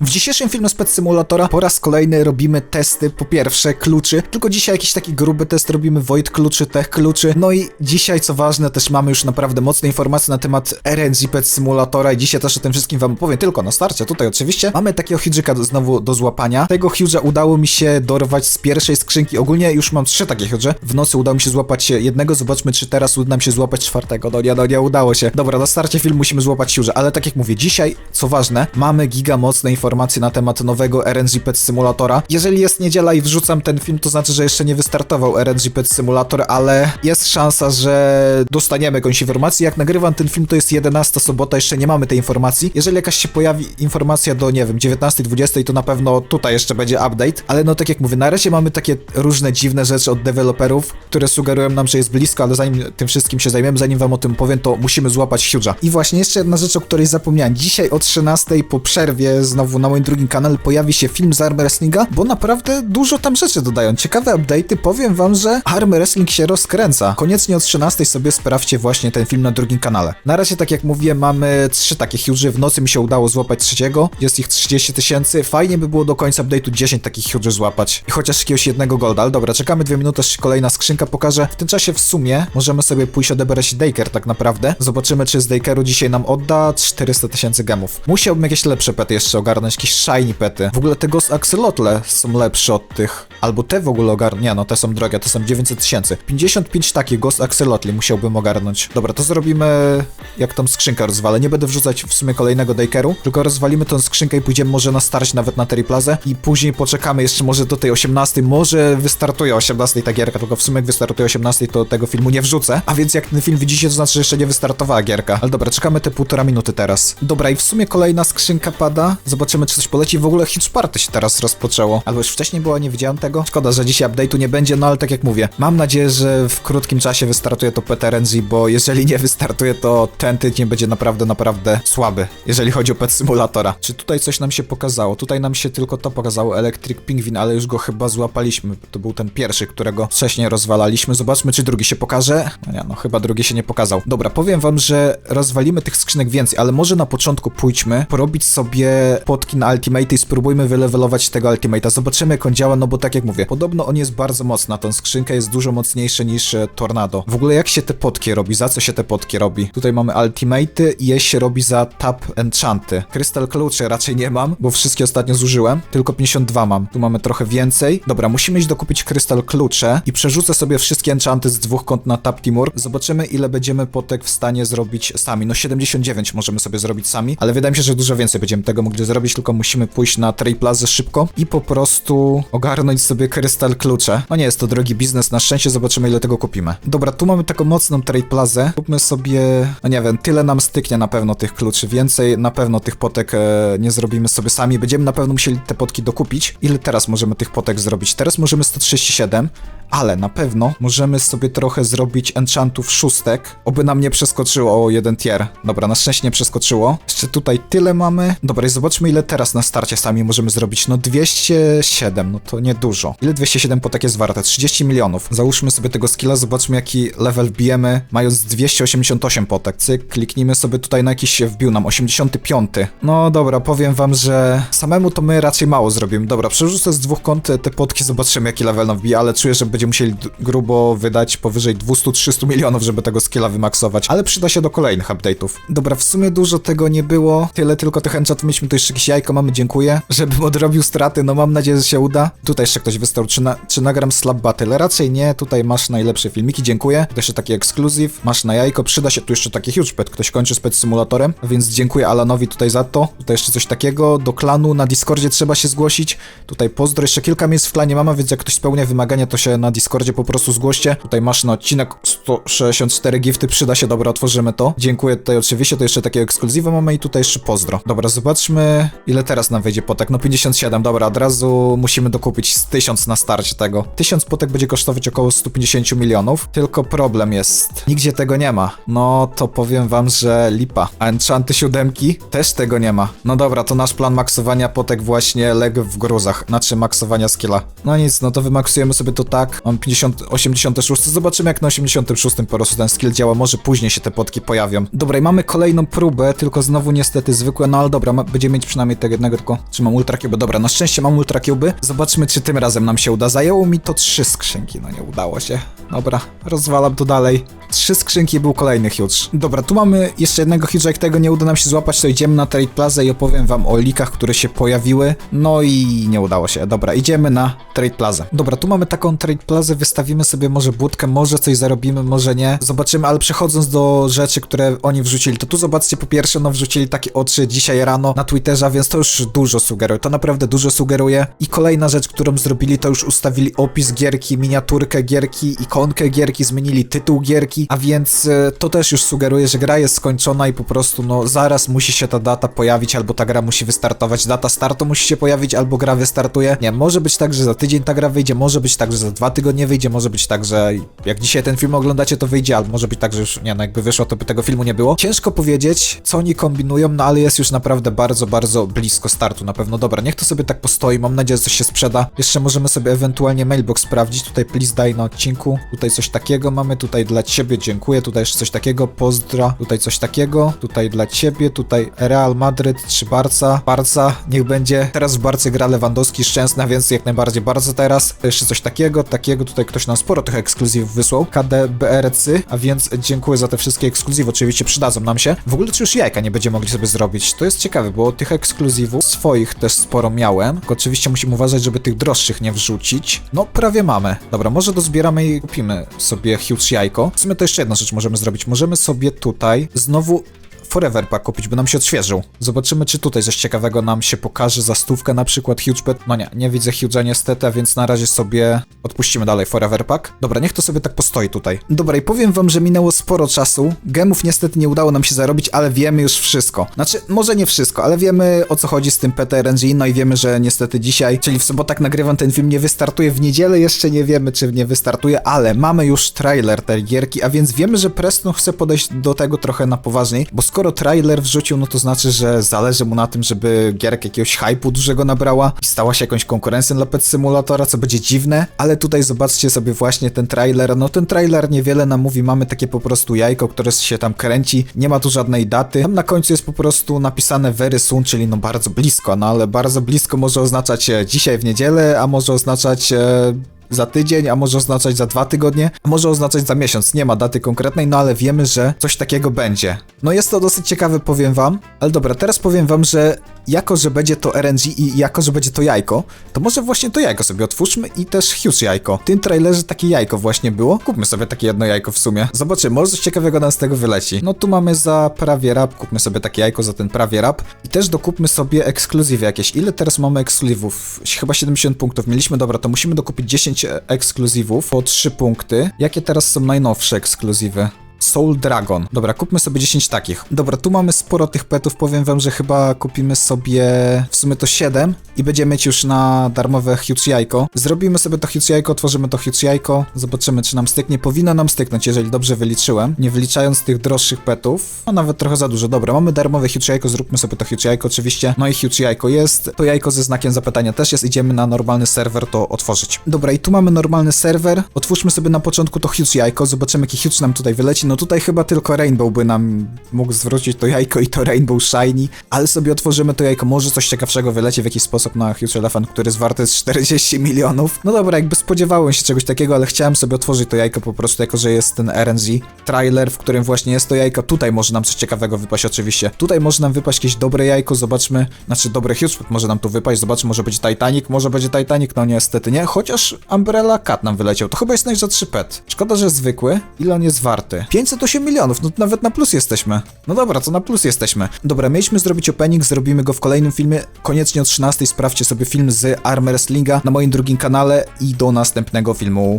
W dzisiejszym filmie z Pet Simulatora po raz kolejny robimy testy, po pierwsze kluczy, tylko dzisiaj jakiś taki gruby test robimy. Void kluczy, Tech kluczy, no i dzisiaj co ważne też mamy już naprawdę mocne informacje na temat RNG Pet Simulatora i dzisiaj też o tym wszystkim wam opowiem, tylko na starcie tutaj oczywiście. Mamy takiego do, znowu do złapania, tego Huge'a udało mi się dorwać z pierwszej skrzynki, ogólnie już mam trzy takie Huge, w nocy udało mi się złapać jednego, zobaczmy czy teraz uda nam się złapać czwartego, no nie, no nie udało się, dobra, na starcie filmu musimy złapać Huge'a, ale tak jak mówię, dzisiaj, co ważne, mamy giga mocne informacje na temat nowego RNG Pet Simulatora. Jeżeli jest niedziela i wrzucam ten film, to znaczy, że jeszcze nie wystartował RNG Pet Simulator, ale jest szansa, że dostaniemy jakąś informację. Jak nagrywam ten film, to jest 11 sobota, jeszcze nie mamy tej informacji. Jeżeli jakaś się pojawi informacja do, nie wiem, 19-20, to na pewno tutaj jeszcze będzie update. Ale no tak jak mówię, na razie mamy takie różne dziwne rzeczy od deweloperów, które sugerują nam, że jest blisko, ale zanim tym wszystkim się zajmiemy, zanim wam o tym powiem, to musimy złapać Huge'a. I właśnie jeszcze jedna rzecz, o której zapomniałem. Dzisiaj o 13 po przerwie znowu na moim drugim kanale pojawi się film z Arm Wrestlinga, bo naprawdę dużo tam rzeczy dodają. Ciekawe update'y, powiem wam, że Arm Wrestling się rozkręca. Koniecznie od 13 sobie sprawdźcie właśnie ten film na drugim kanale. Na razie, tak jak mówiłem, mamy trzy takie huge. W nocy mi się udało złapać trzeciego. Jest ich 30 tysięcy. Fajnie by było do końca update'u 10 takich huge złapać. I chociaż jakiegoś jednego golda. Ale dobra, czekamy dwie minuty, aż kolejna skrzynka pokaże. W tym czasie w sumie możemy sobie pójść odebrać Daker tak naprawdę. Zobaczymy, czy z Dakeru dzisiaj nam odda 400 tysięcy gemów. Musiałbym jakieś lepsze pety jeszcze ogarnąć, jakieś shiny pety. W ogóle te Ghost Axolotle są lepsze od tych. Albo te w ogóle ogarnę. Nie, no te są drogie, to są 900 tysięcy. 55 takich Ghost Axolotli musiałbym ogarnąć. Dobra, to zrobimy jak tą skrzynkę rozwalę. Nie będę wrzucać w sumie kolejnego Dakeru, tylko rozwalimy tą skrzynkę i pójdziemy może na starć nawet na Triplazę i później poczekamy jeszcze może do tej 18. Może wystartuje 18 ta gierka, tylko w sumie jak wystartuje 18 to tego filmu nie wrzucę. A więc jak ten film widzicie, to znaczy, że jeszcze nie wystartowała gierka. Ale dobra, czekamy te półtora minuty teraz. Dobra, i w sumie kolejna skrzynka pada. Zobaczymy, czy coś poleci. W ogóle Hitch Party się teraz rozpoczęło. Albo już wcześniej było, nie widziałem tego. Szkoda, że dzisiaj update'u nie będzie, no ale tak jak mówię, mam nadzieję, że w krótkim czasie wystartuje to PTRNG, bo jeżeli nie wystartuje, to ten tydzień będzie naprawdę, naprawdę słaby, jeżeli chodzi o Pet Simulatora. Czy tutaj coś nam się pokazało? Tutaj nam się tylko to pokazało, Electric Pingwin, ale już go chyba złapaliśmy. To był ten pierwszy, którego wcześniej rozwalaliśmy. Zobaczmy, czy drugi się pokaże. No nie, no chyba drugi się nie pokazał. Dobra, powiem wam, że rozwalimy tych skrzynek więcej, ale może na początku pójdźmy, porobić sobie na Ultimate i spróbujmy wylevelować tego Ultimate'a. Zobaczymy, jak on działa, no bo tak jak mówię, podobno on jest bardzo mocny, a tą skrzynkę jest dużo mocniejszy niż e, Tornado. W ogóle jak się te potki robi? Za co się te potki robi? Tutaj mamy Ultimate'y i je się robi za Tap Enchanty. Crystal Klucze raczej nie mam, bo wszystkie ostatnio zużyłem, tylko 52 mam. Tu mamy trochę więcej. Dobra, musimy iść dokupić Crystal Klucze i przerzucę sobie wszystkie enchanty z dwóch kont na Tap Timur. Zobaczymy, ile będziemy potek w stanie zrobić sami. No 79 możemy sobie zrobić sami, ale wydaje mi się, że dużo więcej będziemy tego mogli zrobić, tylko musimy pójść na Trade Plaza szybko i po prostu ogarnąć sobie Crystal Klucze. No nie jest to drogi biznes, na szczęście zobaczymy, ile tego kupimy. Dobra, tu mamy taką mocną Trade. Kupmy sobie, no nie wiem, tyle nam styknie na pewno tych kluczy, więcej na pewno tych potek e, nie zrobimy sobie sami. Będziemy na pewno musieli te potki dokupić. Ile teraz możemy tych potek zrobić? Teraz możemy 137, ale na pewno możemy sobie trochę zrobić enchantów szóstek, oby nam nie przeskoczyło o jeden tier. Dobra, na szczęście nie przeskoczyło. Jeszcze tutaj tyle mamy. Dobra, i zobaczmy ile teraz na starcie sami możemy zrobić. No 207, no to niedużo. Ile 207 potek jest warte? 30 milionów. Załóżmy sobie tego skilla, zobaczmy jaki level bijemy, mając 288 potek. Cyk, kliknijmy sobie tutaj na jakiś się wbił nam, 85. No dobra, powiem wam, że samemu to my raczej mało zrobimy. Dobra, przerzucę z dwóch kąt te potki, zobaczymy jaki level nam wbije, ale czuję, że będziemy musieli grubo wydać powyżej 200-300 milionów, żeby tego skilla wymaksować, ale przyda się do kolejnych update'ów. Dobra, w sumie dużo tego nie było, tyle tylko tych enchantów mieliśmy, tu jeszcze jakieś jajko mamy, dziękuję, żebym odrobił straty, no mam nadzieję, że się uda. Tutaj jeszcze ktoś wystał, czy, na, czy nagram Slap Battle? Raczej nie, tutaj masz najlepsze filmiki, dziękuję. To jeszcze taki ekskluzyw, masz na jajko, przyda się tu jeszcze taki huge pet, ktoś kończy z pet simulatorem, więc dziękuję Alanowi tutaj za to. Tutaj jeszcze coś takiego, do klanu na Discordzie trzeba się zgłosić. Tutaj pozdro, jeszcze kilka miejsc w klanie mamy, więc jak ktoś spełnia wymagania, to się na Discordzie po prostu zgłoście. Tutaj masz na odcinek 164 gifty, przyda się, dobra, otworzymy to. Dziękuję tutaj oczywiście, to jeszcze takiego ekskluzywa mamy i tutaj jeszcze pozdro. Dobra, zobaczmy ile teraz nam wejdzie potek. No 57, dobra, od razu musimy dokupić z 1000 na starcie tego. 1000 potek będzie kosztować około 150 milionów, tylko problem jest, nigdzie tego nie ma. No to powiem wam, że lipa. A enchanty siódemki też tego nie ma. No dobra, to nasz plan maksowania potek właśnie leg w gruzach, znaczy maksowania skilla. No nic, no to wymaksujemy sobie to tak. Mam 50, 86, zobaczymy jak na 86 po prostu ten skill działa, może później się te potki pojawią. Dobra, i mamy kolejną próbę, tylko znowu niestety zwykłe, no ale dobra, ma, będziemy mieć przynajmniej tego jednego, tylko czy mam Ultra Cube? Dobra, na szczęście mam Ultra Cube. Zobaczmy, czy tym razem nam się uda. Zajęło mi to trzy skrzynki, no nie udało się. Dobra, rozwalam to dalej. Trzy skrzynki był kolejny huge. Dobra, tu mamy jeszcze jednego huge, jak tego nie uda nam się złapać, to idziemy na Trade Plaza i opowiem wam o likach, które się pojawiły. No i nie udało się. Dobra, idziemy na Trade Plaza. Dobra, tu mamy taką Trade Plazę, wystawimy sobie może budkę, może coś zarobimy, może nie. Zobaczymy, ale przechodząc do rzeczy, które oni wrzucili, to tu zobaczcie, po pierwsze, no wrzucili takie oczy dzisiaj rano na Twitterze, więc to już dużo sugeruje, to naprawdę dużo sugeruje. I kolejna rzecz, którą zrobili, to już ustawili opis gierki, miniaturkę gierki, ikonkę gierki, zmienili tytuł gierki, a więc e, to też już sugeruje, że gra jest skończona i po prostu, no zaraz musi się ta data pojawić, albo ta gra musi wystartować, data startu musi się pojawić, albo gra wystartuje. Nie, może być tak, że za tydzień ta gra wyjdzie, może być tak, że za dwa tygodnie wyjdzie, może być tak, że jak dzisiaj ten film oglądacie, to wyjdzie, albo może być tak, że już, nie no, jakby wyszło, to by tego filmu nie było. Ciężko powiedzieć, co oni kombinują, no ale jest już naprawdę bardzo, bardzo blisko startu na pewno. Dobra, niech to sobie tak postoi, mam nadzieję, że coś się sprzeda. Jeszcze możemy sobie ewentualnie mailbox sprawdzić, tutaj please daj na odcinku, tutaj coś takiego mamy, tutaj dla ciebie dziękuję, tutaj jeszcze coś takiego, pozdra, tutaj coś takiego, tutaj dla ciebie, tutaj Real Madryt czy Barca, Barca, niech będzie. Teraz w Barce gra Lewandowski, Szczęsna, więc jak najbardziej bardzo teraz. Jeszcze coś takiego, takiego, tutaj ktoś nam sporo tych ekskluzywów wysłał, KDBRC, a więc dziękuję za te wszystkie ekskluzywy, oczywiście przydadzą nam się. W ogóle czy już jajka nie będziemy mogli sobie zrobić? To jest ciekawe, bo tych ekskluzywów swoich też sporo miałem, tylko oczywiście musimy uważać, żeby tych droższych nie wrzucić. No, prawie mamy. Dobra, może dozbieramy i kupimy sobie huge jajko. W sumie to jeszcze jedna rzecz możemy zrobić. Możemy sobie tutaj znowu Forever Pack kupić, by nam się odświeżył. Zobaczymy, czy tutaj coś ciekawego nam się pokaże za stówkę, na przykład Huge Pet. No nie, nie widzę Huge'a niestety, a więc na razie sobie odpuścimy dalej Forever Pack. Dobra, niech to sobie tak postoi tutaj. Dobra, i powiem wam, że minęło sporo czasu. Gemów niestety nie udało nam się zarobić, ale wiemy już wszystko. Znaczy, może nie wszystko, ale wiemy o co chodzi z tym PTRNG, no i wiemy, że niestety dzisiaj, czyli w sobotę jak nagrywam ten film, nie wystartuje. W niedzielę jeszcze nie wiemy, czy nie wystartuje, ale mamy już trailer tej gierki, a więc wiemy, że Preston chce podejść do tego trochę na poważniej, bo skoro trailer wrzucił, no to znaczy, że zależy mu na tym, żeby gierka jakiegoś hype'u dużego nabrała i stała się jakąś konkurencją dla Pet Simulatora, co będzie dziwne, ale tutaj zobaczcie sobie właśnie ten trailer, no ten trailer niewiele nam mówi, mamy takie po prostu jajko, które się tam kręci, nie ma tu żadnej daty, tam na końcu jest po prostu napisane very soon, czyli no bardzo blisko, no ale bardzo blisko może oznaczać e, dzisiaj w niedzielę, a może oznaczać e, za tydzień, a może oznaczać za dwa tygodnie, a może oznaczać za miesiąc. Nie ma daty konkretnej, no ale wiemy, że coś takiego będzie. No jest to dosyć ciekawe, powiem wam. Ale dobra, teraz powiem wam, że jako, że będzie to RNG i jako, że będzie to jajko, to może właśnie to jajko sobie otwórzmy i też huge jajko. W tym trailerze takie jajko właśnie było. Kupmy sobie takie jedno jajko w sumie. Zobaczymy, może coś ciekawego nam z tego wyleci. No tu mamy za prawie rap, kupmy sobie takie jajko za ten prawie rap i też dokupmy sobie ekskluzywy jakieś. Ile teraz mamy ekskluzywów? Chyba 70 punktów mieliśmy, dobra, to musimy dokupić 10 ekskluzywów po 3 punkty. Jakie teraz są najnowsze ekskluzywy? Soul Dragon. Dobra, kupmy sobie 10 takich. Dobra, tu mamy sporo tych petów. Powiem wam, że chyba kupimy sobie w sumie to 7 i będziemy mieć już na darmowe huge jajko. Zrobimy sobie to huge jajko, otworzymy to huge jajko, zobaczymy czy nam styknie. Powinno nam styknąć, jeżeli dobrze wyliczyłem. Nie wyliczając tych droższych petów. No nawet trochę za dużo. Dobra, mamy darmowe huge jajko, zróbmy sobie to huge jajko oczywiście. No i huge jajko jest. To jajko ze znakiem zapytania też jest. Idziemy na normalny serwer to otworzyć. Dobra, i tu mamy normalny serwer. Otwórzmy sobie na początku to huge jajko, zobaczymy jaki huge nam tutaj wyleci. No tutaj chyba tylko Rainbow by nam mógł zwrócić to jajko i to Rainbow Shiny, ale sobie otworzymy to jajko, może coś ciekawszego wyleci w jakiś sposób na Huge Elephant, który jest warty z 40 milionów. No dobra, jakby spodziewałem się czegoś takiego, ale chciałem sobie otworzyć to jajko po prostu, jako że jest ten RNG trailer, w którym właśnie jest to jajko. Tutaj może nam coś ciekawego wypaść oczywiście. Tutaj może nam wypaść jakieś dobre jajko, zobaczmy, znaczy dobre Huge może nam tu wypaść, zobaczmy, może będzie Titanic, może będzie Titanic, no niestety nie, chociaż Umbrella Cat nam wyleciał, to chyba jest najrzadszy pet. Szkoda, że zwykły. Ile on jest warty? 508 milionów, no nawet na plus jesteśmy. No dobra, to na plus jesteśmy. Dobra, mieliśmy zrobić opening, zrobimy go w kolejnym filmie. Koniecznie o 13 sprawdźcie sobie film z Arm Wrestlinga na moim drugim kanale i do następnego filmu.